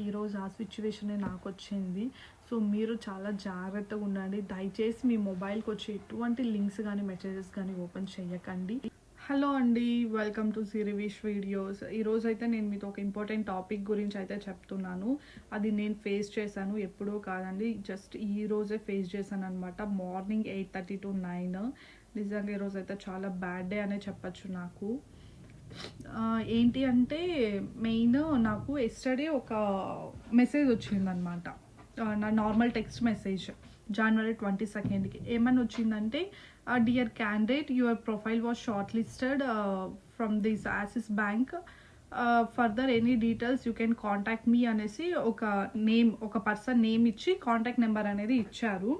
ఈరోజు ఆ సిచ్యువేషనే నాకు వచ్చింది సో మీరు చాలా జాగ్రత్తగా ఉండండి. దయచేసి మీ మొబైల్కి వచ్చే ఎటువంటి లింక్స్ కానీ మెసేజెస్ కానీ ఓపెన్ చేయకండి హలో అండి. Welcome to Sirivish videos. ఈరోజు అయితే నేను మీతో ఒక ఇంపార్టెంట్ టాపిక్ గురించి అయితే చెప్తున్నాను. అది నేను ఫేస్ చేశాను ఎప్పుడూ కాదండి. జస్ట్ ఈ రోజే ఫేస్ చేశాను అనమాట morning eight thirty to nine. నిజంగా ఈరోజు అయితే చాలా బ్యాడ్ డే అనే చెప్పచ్చు నాకు. ఏంటి అంటే మెయిన్ నాకు ఎస్టర్డే ఒక మెసేజ్ వచ్చిందనమాట నా నార్మల్ టెక్స్ట్ మెసేజ్ జనవరి ట్వంటీ సెకండ్కి ఏమని వచ్చిందంటే dear candidate your profile was shortlisted from this Axis bank further any details you can contact me అనేసి ఒక నేమ్ ఒక పర్సన్ నేమ్ ఇచ్చి కాంటాక్ట్ నెంబర్ అనేది ఇచ్చారు.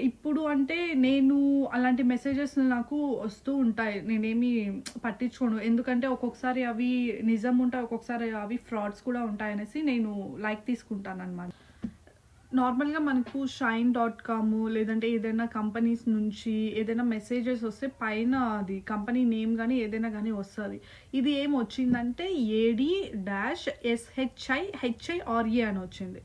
ఇప్పుడు అంటే నేను అలాంటి మెసేజెస్ నాకు వస్తూ ఉంటాయి. నేనేమి పట్టించుకోను. ఎందుకంటే ఒక్కొక్కసారి అవి నిజం ఉంటాయి ఒక్కొక్కసారి అవి ఫ్రాడ్స్ కూడా ఉంటాయనేసి నేను లైక్ తీసుకుంటాను అనమాట నార్మల్గా మనకు షైన్ డాట్ కామ్ లేదంటే ఏదైనా కంపెనీస్ నుంచి ఏదైనా మెసేజెస్ వస్తే పైన అది కంపెనీ నేమ్ కానీ ఏదైనా కానీ వస్తుంది. ఇది ఏం వచ్చిందంటే ఏడి డాష్ ఎస్హెచ్ఐ హెచ్ఐఆర్ఏ అని వచ్చింది.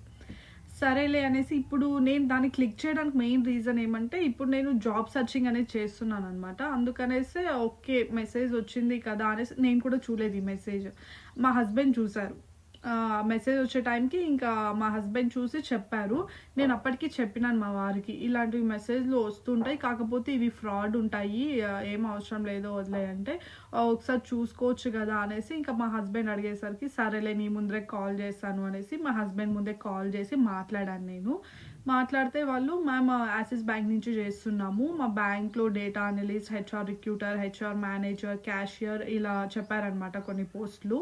సరేలే అనేసి ఇప్పుడు నేను దాన్ని క్లిక్ చేయడానికి మెయిన్ రీజన్ ఏమంటే ఇప్పుడు నేను జాబ్ సర్చింగ్ అనేది చేస్తున్నాను అనమాట అందుకనేసి ఓకే మెసేజ్ వచ్చింది కదా అనేసి నేను కూడా చూడలేదు ఈ మెసేజ్ మా హస్బెండ్ చూశారు మెసేజ్ వచ్చే టైంకి ఇంకా మా హస్బెండ్ చూసి చెప్పారు. నేను అప్పటికి చెప్పినాను మా వారికి. ఇలాంటివి మెసేజ్లు వస్తుంటాయి. కాకపోతే ఇవి ఫ్రాడ్ ఉంటాయి. ఏం అవసరం లేదో వదిలేయంటే ఒకసారి చూసుకోవచ్చు కదా అనేసి ఇంకా మా హస్బెండ్ అడిగేసరికి సరేలే నీ ముందరే కాల్ చేస్తాను అనేసి మా హస్బెండ్ ముందే కాల్ చేసి మాట్లాడాను నేను. మాట్లాడితే వాళ్ళు మేము యాసిస్ బ్యాంక్ నుంచి చేస్తున్నాము. మా బ్యాంక్లో data analyst HR recruiter HR manager cashier ఇలా చెప్పారనమాట కొన్ని పోస్టులు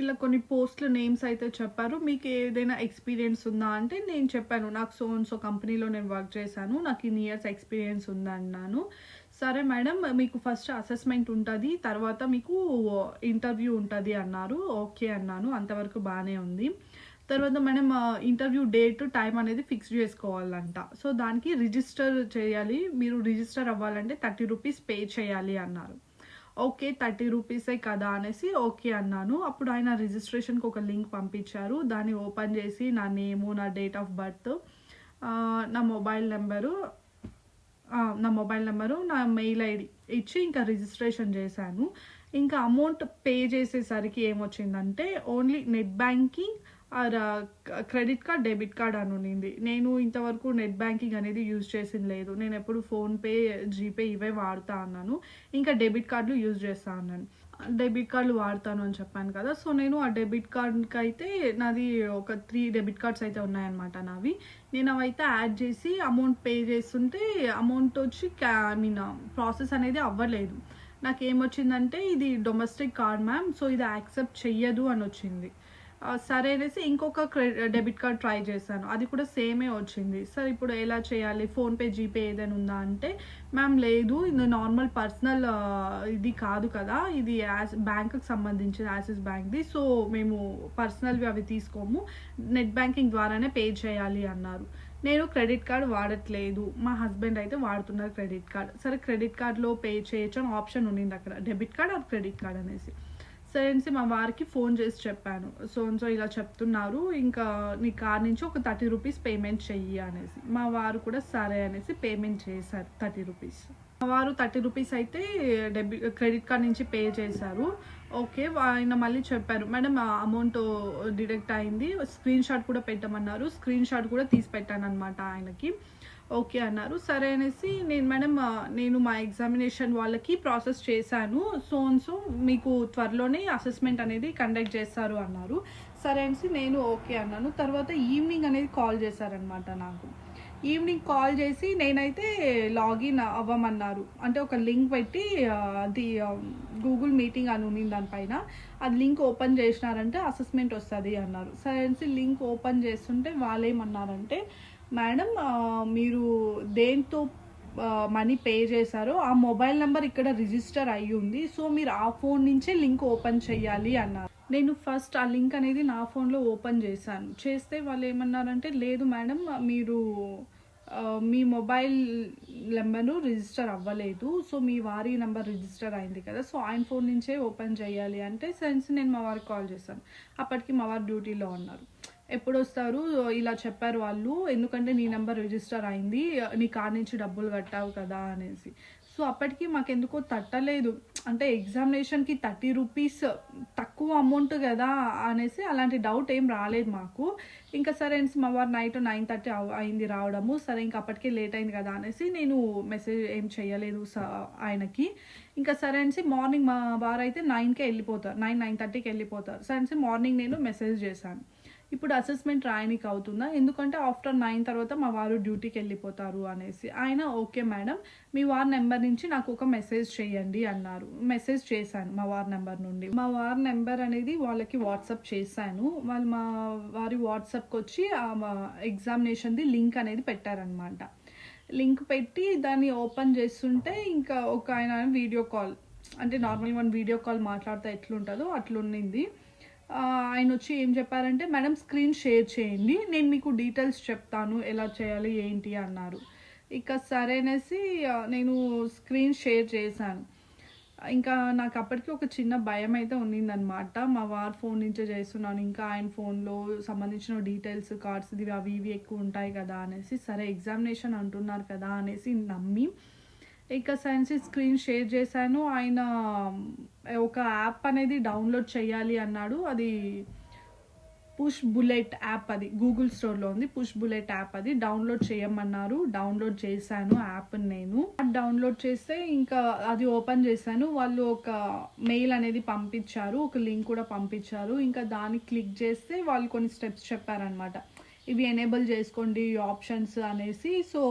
ఇలా కొన్ని పోస్ట్ల నేమ్స్ అయితే చెప్పారు. మీకు ఏదైనా ఎక్స్పీరియన్స్ ఉందా? అంటే నేను చెప్పాను నాకు సో సో కంపెనీలో నేను వర్క్ చేశాను నాకు ఇన్ని ఇయర్స్ ఎక్స్పీరియన్స్ ఉందన్నాను సరే మేడం మీకు ఫస్ట్ అసెస్మెంట్ ఉంటుంది తర్వాత మీకు ఇంటర్వ్యూ ఉంటుంది అన్నారు. ఓకే అన్నాను అంతవరకు బాగానే ఉంది. తర్వాత మనం ఇంటర్వ్యూ డేట్ టైం అనేది ఫిక్స్ చేసుకోవాలంట. సో దానికి రిజిస్టర్ చేయాలి మీరు రిజిస్టర్ అవ్వాలంటే థర్టీ రూపీస్ పే చేయాలి అన్నారు. ఓకే థర్టీ రూపీసే కదా అనేసి ఓకే అన్నాను. అప్పుడు ఆయన రిజిస్ట్రేషన్కి ఒక లింక్ పంపించారు. దాన్ని ఓపెన్ చేసి నా నేము నా డేట్ ఆఫ్ బర్త్ నా మొబైల్ నెంబరు నా మొబైల్ నెంబరు నా మెయిల్ ఐడి ఇచ్చి ఇంకా రిజిస్ట్రేషన్ చేశాను. ఇంకా అమౌంట్ పే చేసేసరికి ఏమొచ్చిందంటే only net banking credit card debit card అని ఉన్నింది నేను ఇంతవరకు నెట్ బ్యాంకింగ్ అనేది యూజ్ చేసింది లేదు. నేను ఎప్పుడు ఫోన్పే జీపే ఇవే వాడుతా అన్నాను. ఇంకా డెబిట్ కార్డులు యూజ్ చేస్తా అన్నాను. డెబిట్ కార్డులు వాడతాను అని చెప్పాను కదా. సో నేను ఆ డెబిట్ కార్డ్కి అయితే నాది ఒక త్రీ డెబిట్ కార్డ్స్ అయితే ఉన్నాయన్నమాట నావి. నేను అవైతే యాడ్ చేసి అమౌంట్ పే చేస్తుంటే అమౌంట్ వచ్చి క్యా ఐ మీన్ ప్రాసెస్ అనేది అవ్వలేదు. నాకు ఏమొచ్చిందంటే ఇది డొమెస్టిక్ కార్డ్ మ్యామ్. సో ఇది యాక్సెప్ట్ చెయ్యదు అని వచ్చింది. సరే అనేసి ఇంకొక డెబిట్ కార్డ్ ట్రై చేశాను. అది కూడా సేమే వచ్చింది. సార్ ఇప్పుడు ఎలా చేయాలి? ఫోన్పే జీపే ఏదైనా ఉందా అంటే మ్యామ్ లేదు ఇది నార్మల్ పర్సనల్ ఇది కాదు కదా ఇది యాస్ బ్యాంకుకి సంబంధించిన యాసిస్ బ్యాంక్ది సో మేము పర్సనల్వి అవి తీసుకోము. నెట్ బ్యాంకింగ్ ద్వారానే పే చేయాలి అన్నారు. నేను క్రెడిట్ కార్డ్ వాడట్లేదు. మా హస్బెండ్ అయితే వాడుతున్నారు క్రెడిట్ కార్డ్. సరే క్రెడిట్ కార్డ్లో పే చేయొచ్చు అని ఆప్షన్ ఉండింది అక్కడ. Debit card or credit card అనేసి. సరే అనేసి మా వారికి ఫోన్ చేసి చెప్పాను. సో సో ఇలా చెప్తున్నారు ఇంకా నీ కార్ నుంచి ఒక థర్టీ రూపీస్ పేమెంట్ చెయ్యి అనేసి. మా వారు కూడా సరే అనేసి పేమెంట్ చేశారు థర్టీ రూపీస్. మా వారు థర్టీ రూపీస్ అయితే డెబిట్ క్రెడిట్ కార్డ్ నుంచి పే చేశారు. ఓకే ఆయన మళ్ళీ చెప్పారు మేడం అమౌంట్ డిడక్ట్ అయింది స్క్రీన్ షాట్ కూడా పెట్టమన్నారు స్క్రీన్ షాట్ కూడా తీసి పెట్టాను అనమాట ఆయనకి. ఓకే అన్నారు. సరే అనేసి నేను మేడం నేను మా ఎగ్జామినేషన్ వాళ్ళకి ప్రాసెస్ చేశాను. సో సో మీకు త్వరలోనే అసెస్మెంట్ అనేది కండక్ట్ చేస్తారు అన్నారు. సరే అనేసి నేను ఓకే అన్నాను. తర్వాత ఈవినింగ్ అనేది కాల్ చేశారనమాట నాకు. ఈవినింగ్ కాల్ చేసి నేనైతే లాగిన్ అవ్వమన్నారు. అంటే ఒక లింక్ పెట్టి అది గూగుల్ మీటింగ్ అని ఉంది దానిపైన అది లింక్ ఓపెన్ చేసినారంటే అసెస్మెంట్ వస్తుంది అన్నారు. సరే అనేసి లింక్ ఓపెన్ చేస్తుంటే వాళ్ళు ఏమన్నారంటే మేడం మీరు దేంతో మనీ పే చేశారో ఆ మొబైల్ నెంబర్ ఇక్కడ రిజిస్టర్ అయ్యి ఉంది. సో మీరు ఆ ఫోన్ నుంచే లింక్ ఓపెన్ చేయాలి అన్నారు. నేను ఫస్ట్ ఆ లింక్ అనేది నా ఫోన్లో ఓపెన్ చేశాను. చేస్తే వాళ్ళు ఏమన్నారంటే లేదు మేడం మీరు మీ మొబైల్ నెంబరు రిజిస్టర్ అవ్వలేదు. సో మీ వారి నెంబర్ రిజిస్టర్ అయింది కదా సో ఆయన ఫోన్ నుంచే ఓపెన్ చేయాలి అంటే సెన్స్ నేను మా వారికి కాల్ చేశాను. అప్పటికి మా వారు డ్యూటీలో ఉన్నారు. ఎప్పుడు వస్తారు ఇలా చెప్పారు వాళ్ళు. ఎందుకంటే నీ నెంబర్ రిజిస్టర్ అయింది. నీ కార్ నుంచి డబ్బులు కట్టావు కదా అనేసి. సో అప్పటికి మాకెందుకో తట్టలేదు. అంటే ఎగ్జామినేషన్కి థర్టీ రూపీస్ తక్కువ అమౌంట్ కదా అనేసి అలాంటి డౌట్ ఏం రాలేదు మాకు. ఇంకా సరే అనేసి మా వారు నైట్ నైన్ థర్టీ అయింది రావడము. సరే ఇంకా అప్పటికే లేట్ అయింది కదా అనేసి నేను మెసేజ్ ఏం చేయలేదు స- ఆయనకి. ఇంకా సరే అనేసి మార్నింగ్ మా వారు అయితే నైన్కే వెళ్ళిపోతారు. నైన్ నైన్ థర్టీకి వెళ్ళిపోతారు. సరే అనేసి మార్నింగ్ నేను మెసేజ్ చేశాను. ఇప్పుడు అసెస్మెంట్ రాయనికి అవుతుందా ఎందుకంటే ఆఫ్టర్ నైన్ తర్వాత మా వారు డ్యూటీకి వెళ్ళిపోతారు అనేసి. ఆయన ఓకే మేడం మీ వారి నెంబర్ నుంచి నాకు ఒక మెసేజ్ చేయండి అన్నారు. మెసేజ్ చేశాను మా వారి నెంబర్ నుండి. మా వారి నెంబర్ అనేది వాళ్ళకి వాట్సాప్ చేశాను. వాళ్ళు మా వారి వాట్సాప్కి వచ్చి ఆ ఎగ్జామినేషన్ది లింక్ అనేది పెట్టారనమాట. లింక్ పెట్టి దాన్ని ఓపెన్ చేస్తుంటే ఇంకా ఒక ఆయన వీడియో కాల్ అంటే నార్మల్ వన్ వీడియో కాల్ మాట్లాడితే ఎట్లుంటుందో అట్లున్నింది ఆయన వచ్చి ఏం చెప్పారంటే మేడం స్క్రీన్ షేర్ చేయండి నేను మీకు డీటెయిల్స్ చెప్తాను ఎలా చేయాలి ఏంటి అన్నారు. ఇక సరేనేసి నేను స్క్రీన్ షేర్ చేశాను. ఇంకా నాకు అప్పటికి ఒక చిన్న భయం అయితే ఉన్నిందనమాట మా వారి ఫోన్ నుంచే చేస్తున్నాను ఇంకా ఆయన ఫోన్లో సంబంధించిన డీటెయిల్స్ కార్డ్స్ ఇవి అవి ఇవి ఎక్కువ ఉంటాయి కదా అనేసి సరే ఎగ్జామినేషన్ అంటున్నారు కదా అనేసి నమ్మి ఇక సైన్స్ స్క్రీన్ షేర్ చేశాను. ఆయన ఒక యాప్ అనేది డౌన్లోడ్ చేయాలి అన్నాడు. అది పుష్ బుల్లెట్ యాప్ అది. గూగుల్ స్టోర్లో ఉంది. పుష్ బుల్లెట్ యాప్ అది. డౌన్లోడ్ చేయమన్నారు. డౌన్లోడ్ చేశాను యాప్ నేను. డౌన్లోడ్ చేస్తే ఇంకా అది ఓపెన్ చేశాను. వాళ్ళు ఒక మెయిల్ అనేది పంపించారు. ఒక లింక్ కూడా పంపించారు. ఇంకా దాన్ని క్లిక్ చేస్తే వాళ్ళు కొన్ని స్టెప్స్ చెప్పారనమాట ఇవి ఎనేబుల్ చేసుకోండి ఆప్షన్స్ అనేసి. సో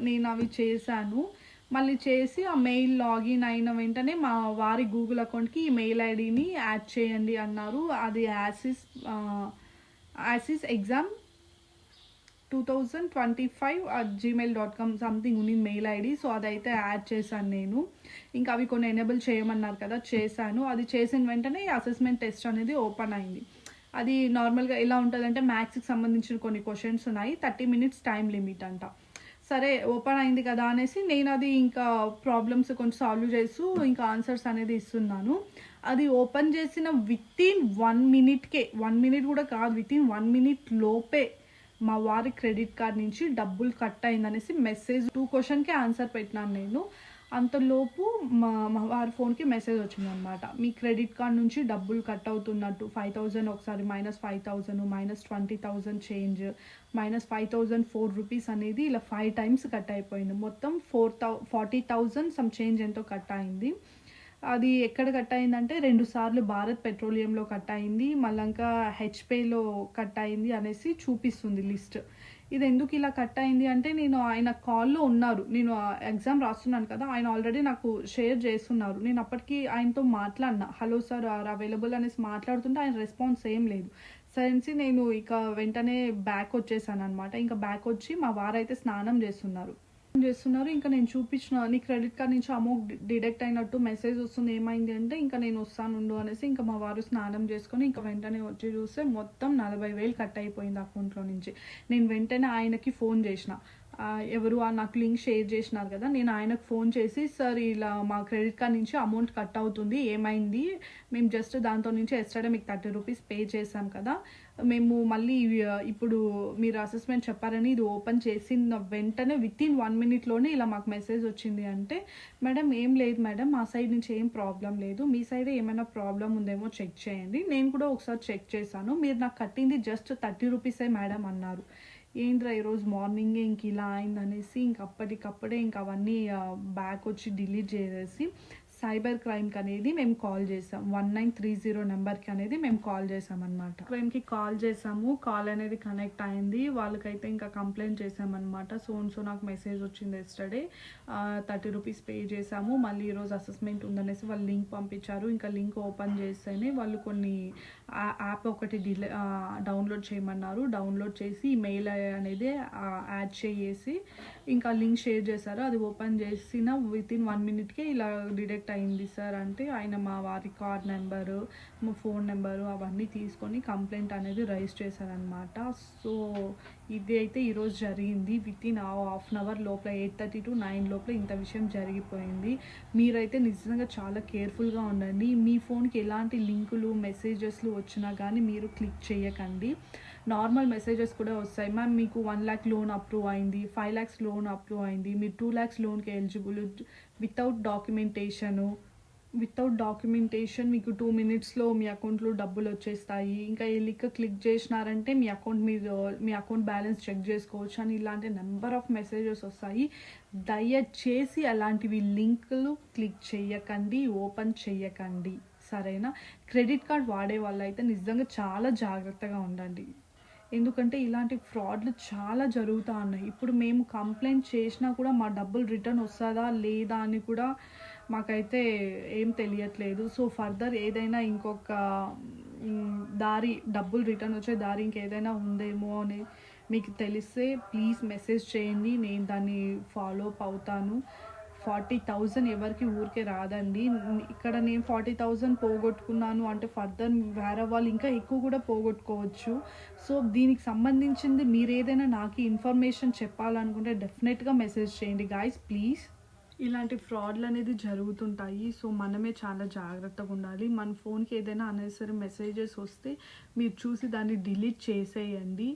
నేను అవి చేశాను. మళ్ళీ చేసి ఆ మెయిల్ లాగిన్ అయిన వెంటనే మా వారి గూగుల్ అకౌంట్కి ఈ మెయిల్ ఐడిని యాడ్ చేయండి అన్నారు. అది Axis Axis exam two thousand twenty five at Gmail dot com something ఉంది మెయిల్ ఐడి. సో అదైతే యాడ్ చేశాను నేను. ఇంకా అవి కొన్ని ఎనేబుల్ చేయమన్నారు కదా చేశాను. అది చేసిన వెంటనే అసెస్మెంట్ టెస్ట్ అనేది ఓపెన్ అయింది. అది నార్మల్గా ఎలా ఉంటుందంటే మ్యాథ్స్కి సంబంధించిన కొన్ని క్వశ్చన్స్ ఉన్నాయి. థర్టీ మినిట్స్ టైం లిమిట్ అంట. సరే ఓపెన్ అయింది కదా అనేసి నేను అది ఇంకా ప్రాబ్లమ్స్ కొంచెం సాల్వ్ చేస్తూ ఇంకా ఆన్సర్స్ అనేది ఇస్తున్నాను. అది ఓపెన్ చేసిన వితిన్ వన్ మినిట్కే వన్ మినిట్ కూడా కాదు వితిన్ వన్ మినిట్ లోపే మా వారి క్రెడిట్ కార్డ్ నుంచి డబ్బులు కట్ అయిందనేసి మెసేజ్ టూ క్వశ్చన్కే ఆన్సర్ పెట్టినాను నేను. అంతలోపు మా వారి ఫోన్కి మెసేజ్ వచ్చిందనమాట మీ క్రెడిట్ కార్డ్ నుంచి డబ్బులు కట్ అవుతున్నట్టు. ఫైవ్ థౌజండ్ ఒకసారి minus five thousand minus twenty thousand change minus five thousand four rupees అనేది ఇలా ఫైవ్ టైమ్స్ కట్ అయిపోయింది. మొత్తం four thou forty thousand some change ఎంతో కట్ అయింది. అది ఎక్కడ కట్ అయిందంటే రెండు సార్లు భారత్ పెట్రోలియంలో కట్ అయింది. మళ్ళీ హెచ్పేలో కట్ అయింది అనేసి చూపిస్తుంది లిస్ట్. ఇది ఎందుకు ఇలా కట్ అయింది అంటే నేను ఆయన కాల్లో ఉన్నారు. నేను ఎగ్జామ్ రాస్తున్నాను కదా ఆయన ఆల్రెడీ నాకు షేర్ చేస్తున్నారు. నేను అప్పటికి ఆయనతో మాట్లాడినా. హలో సార్ ఆర్ అవైలబుల్ అనేసి మాట్లాడుతుంటే ఆయన రెస్పాన్స్ ఏం లేదు. సరేసి నేను ఇక వెంటనే బ్యాక్ వచ్చేసాను అనమాట ఇంకా బ్యాక్ వచ్చి మా వారైతే స్నానం చేస్తున్నారు. చేస్తున్నారు. ఇంకా నేను చూపించిన నీ క్రెడిట్ కార్డ్ నుంచి అమౌంట్ డిడక్ట్ అయినట్టు మెసేజ్ వస్తుంది. ఏమైంది అంటే ఇంకా నేను వస్తానుండు అనేసి ఇంకా మా వారు స్నానం చేసుకొని ఇంకా వెంటనే వచ్చి చూస్తే మొత్తం నలభై వేలు కట్ అయిపోయింది అకౌంట్లో నుంచి. నేను వెంటనే ఆయనకి ఫోన్ చేసిన. ఎవరు ఆ నాకు లింక్ షేర్ చేసినారు కదా నేను ఆయనకు ఫోన్ చేసి సార్ ఇలా మా క్రెడిట్ కార్డ్ నుంచి అమౌంట్ కట్ అవుతుంది ఏమైంది? మేము జస్ట్ దాంతో నుంచి ఎస్టర్డే మీకు థర్టీ రూపీస్ పే చేసాం కదా మేము మళ్ళీ ఇప్పుడు మీరు అసెస్మెంట్ చెప్పారని ఇది ఓపెన్ చేసిన వెంటనే విత్ ఇన్ వన్ మినిట్లోనే ఇలా మాకు మెసేజ్ వచ్చింది అంటే మేడం ఏం లేదు మేడం మా సైడ్ నుంచి ఏం ప్రాబ్లం లేదు మీ సైడ్ ఏమైనా ప్రాబ్లం ఉందేమో చెక్ చేయండి నేను కూడా ఒకసారి చెక్ చేశాను మీరు నాకు కట్టింది జస్ట్ థర్టీ రూపీసే మేడం అన్నారు. ఏంట్రా ఈరోజు మార్నింగే ఇంక ఇలా అయిందనేసి ఇంక అప్పటికప్పుడే ఇంక అవన్నీ బ్యాక్ వచ్చి డిలీట్ చేసేసి సైబర్ క్రైమ్కి అనేది మేము కాల్ చేసాం. వన్ నైన్ త్రీ జీరో నెంబర్కి అనేది మేము కాల్ చేసాం అనమాట క్రైమ్కి కాల్ చేసాము. కాల్ అనేది కనెక్ట్ అయింది. వాళ్ళకైతే ఇంకా కంప్లైంట్ చేసామన్నమాట. సో సో నాకు మెసేజ్ వచ్చింది ఎస్టర్డే థర్టీ రూపీస్ పే చేసాము. మళ్ళీ ఈరోజు అసెస్మెంట్ ఉందనేసి వాళ్ళు లింక్ పంపించారు. ఇంకా లింక్ ఓపెన్ చేస్తేనే వాళ్ళు కొన్ని యాప్ ఒకటి డిలే డౌన్లోడ్ చేయమన్నారు. డౌన్లోడ్ చేసి మెయిల్ అనేది యాడ్ చేసి ఇంకా లింక్ షేర్ చేశారు. అది ఓపెన్ చేసిన విత్ ఇన్ వన్ మినిట్కే ఇలా డిడక్ట్ అయింది సార్. అంటే ఆయన మా వారి కార్డ్ నెంబరు మా ఫోన్ నెంబరు అవన్నీ తీసుకొని కంప్లైంట్ అనేది రైజ్ చేశారనమాట సో ఇది అయితే ఈరోజు జరిగింది. Within half an hour లోపల ఎయిట్ థర్టీ టు నైన్ లోపల ఇంత విషయం జరిగిపోయింది. మీరైతే నిజంగా చాలా కేర్ఫుల్గా ఉండండి. మీ ఫోన్కి ఎలాంటి లింకులు మెసేజెస్లు వచ్చినా కానీ మీరు క్లిక్ చేయకండి. నార్మల్ మెసేజెస్ కూడా వస్తాయి. మ్యామ్ మీకు వన్ ల్యాక్ లోన్ అప్రూవ్ అయింది ఫైవ్ ల్యాక్స్ లోన్ అప్రూవ్ అయింది. మీరు టూ ల్యాక్స్ లోన్కి eligible without documentation without documentation మీకు టూ మినిట్స్లో మీ అకౌంట్లో డబ్బులు వచ్చేస్తాయి. ఇంకా ఈ లింక్ క్లిక్ చేసినారంటే మీ అకౌంట్ మీరు మీ అకౌంట్ బ్యాలెన్స్ చెక్ చేసుకోవచ్చు అని ఇలాంటి నెంబర్ ఆఫ్ మెసేజెస్ వస్తాయి. దయచేసి అలాంటివి లింకులు క్లిక్ చేయకండి ఓపెన్ చేయకండి. సరేనా? క్రెడిట్ కార్డ్ వాడే వాళ్ళైతే నిజంగా చాలా జాగ్రత్తగా ఉండండి. ఎందుకంటే ఇలాంటి ఫ్రాడ్లు చాలా జరుగుతూ ఉన్నాయి. ఇప్పుడు మేము కంప్లైంట్ చేసినా కూడా మా డబ్బులు రిటర్న్ వస్తుందా లేదా అని కూడా మాకైతే ఏం తెలియట్లేదు. సో ఫర్దర్ ఏదైనా ఇంకొక దారి డబ్బులు రిటర్న్ వచ్చే దారి ఇంకేదైనా ఉందేమో అని మీకు తెలిస్తే ప్లీజ్ మెసేజ్ చేయండి. నేను దాన్ని ఫాలో అప్ అవుతాను. ఫార్టీ థౌజండ్ ఎవరికి ఊరికే రాదండి. ఇక్కడ నేను ఫార్టీ థౌజండ్ పోగొట్టుకున్నాను అంటే ఫర్దర్ వేరే వాళ్ళు ఇంకా ఎక్కువ కూడా పోగొట్టుకోవచ్చు. సో దీనికి సంబంధించింది మీరు ఏదైనా నాకు ఇన్ఫర్మేషన్ చెప్పాలనుకుంటే డెఫినెట్గా మెసేజ్ చేయండి. Guys please. ఇలాంటి ఫ్రాడ్లు అనేది జరుగుతుంటాయి. సో మనమే చాలా జాగ్రత్తగా ఉండాలి. మన ఫోన్కి ఏదైనా అనేసరి మెసేజెస్ వస్తే మీరు చూసి దాన్ని డిలీట్ చేసేయండి.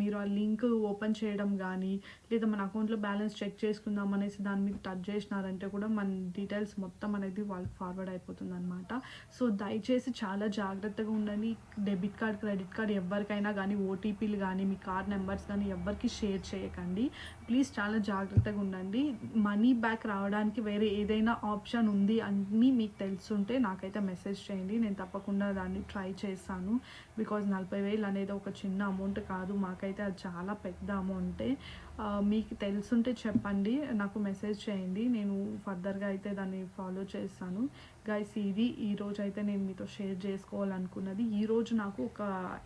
మీరు ఆ లింక్ ఓపెన్ చేయడం కానీ లేదా మన అకౌంట్లో బ్యాలెన్స్ చెక్ చేసుకుందాం అనేసి దాని మీద టచ్ చేసినారంటే కూడా మన డీటెయిల్స్ మొత్తం అనేది వాళ్ళకి ఫార్వర్డ్ అయిపోతుంది అనమాట సో దయచేసి చాలా జాగ్రత్తగా ఉండండి. డెబిట్ కార్డ్ క్రెడిట్ కార్డ్ ఎవరికైనా కానీ ఓటీపీలు కానీ మీ కార్డ్ నెంబర్స్ కానీ ఎవరికి షేర్ చేయకండి. ప్లీజ్ చాలా జాగ్రత్తగా ఉండండి. మనీ బ్యాక్ రావడానికి వేరే ఏదైనా ఆప్షన్ ఉంది అని మీకు తెలుసుంటే నాకైతే మెసేజ్ చేయండి. నేను తప్పకుండా దాన్ని ట్రై చేస్తాను. బికాజ్ నలభై వేలు అనేది ఒక చిన్న అమౌంట్ కాదు. మాకైతే అది చాలా పెద్ద అమౌంటే మీకు తెలుసుంటే చెప్పండి. నాకు మెసేజ్ చేయండి. నేను ఫర్దర్గా అయితే దాన్ని ఫాలో చేస్తాను. గైస్ ఇది ఈ రోజు అయితే నేను మీతో షేర్ చేసుకోవాలనుకున్నది. ఈరోజు నాకు ఒక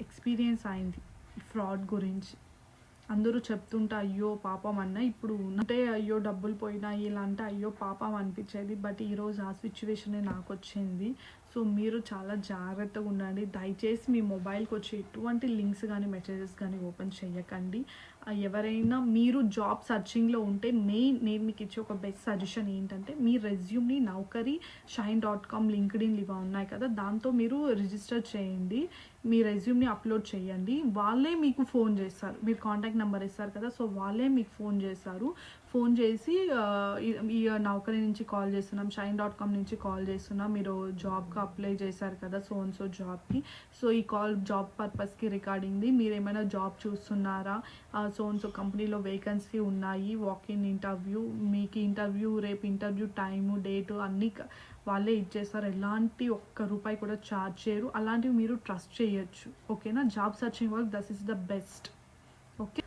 ఎక్స్పీరియన్స్ అయింది ఫ్రాడ్ గురించి. అందరూ చెప్తుంటే అయ్యో పాపం అన్న ఇప్పుడు అంటే అయ్యో డబ్బులు పోయినాయి ఇలా అంటే అయ్యో పాపం అనిపించేది. బట్ ఈరోజు ఆ సిచ్యువేషనే నాకు వచ్చింది సో మీరు చాలా జాగ్రత్తగా ఉండండి. దయచేసి మీ మొబైల్కి వచ్చే ఎటువంటి లింక్స్ కానీ మెసేజెస్ కానీ ఓపెన్ చేయకండి ఎవరైనా మీరు జాబ్ సర్చింగ్లో ఉంటే మెయిన్ నేను మీకు ఇచ్చే ఒక బెస్ట్ సజెషన్ ఏంటంటే మీ రెజ్యూమ్ని Naukri Shine dot com LinkedIn ఇవా ఉన్నాయి కదా దాంతో మీరు రిజిస్టర్ చేయండి మీ రెజ్యూమ్ని అప్లోడ్ చేయండి. వాళ్ళే మీకు ఫోన్ చేస్తారు. మీరు కాంటాక్ట్ నెంబర్ ఇస్తారు కదా సో వాళ్ళే మీకు ఫోన్ చేస్తారు. ఫోన్ చేసి ఈ నౌకరీ నుంచి కాల్ చేస్తున్నాం షైన్ డాట్ కామ్ నుంచి కాల్ చేస్తున్నాం మీరు జాబ్కి అప్లై చేశారు కదా సో అండ్ సో జాబ్కి. సో ఈ కాల్ జాబ్ పర్పస్కి రికార్డింగ్ది మీరు ఏమైనా జాబ్ చూస్తున్నారా? సో అండ్ సో కంపెనీలో వేకెన్సీ ఉన్నాయి వాక్ ఇన్ ఇంటర్వ్యూ మీకు ఇంటర్వ్యూ రేపు ఇంటర్వ్యూ టైము డేటు అన్నీ వాళ్ళే ఇచ్చేస్తారు. ఎలాంటి ఒక్క రూపాయి కూడా ఛార్జ్ చేయరు. అలాంటివి మీరు ట్రస్ట్ చేయొచ్చు. ఓకేనా job searching work this is the best okay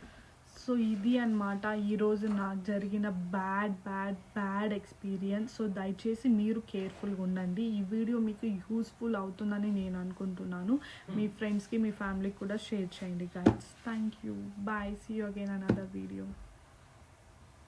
so ఇది అన్నమాట ఈరోజు నాకు జరిగిన bad bad bad experience. So దయచేసి మీరు కేర్ఫుల్గా ఉండండి. ఈ వీడియో మీకు యూస్ఫుల్ అవుతుందని నేను అనుకుంటున్నాను. మీ ఫ్రెండ్స్కి మీ ఫ్యామిలీకి కూడా షేర్ చేయండి guys thank you bye see you again another video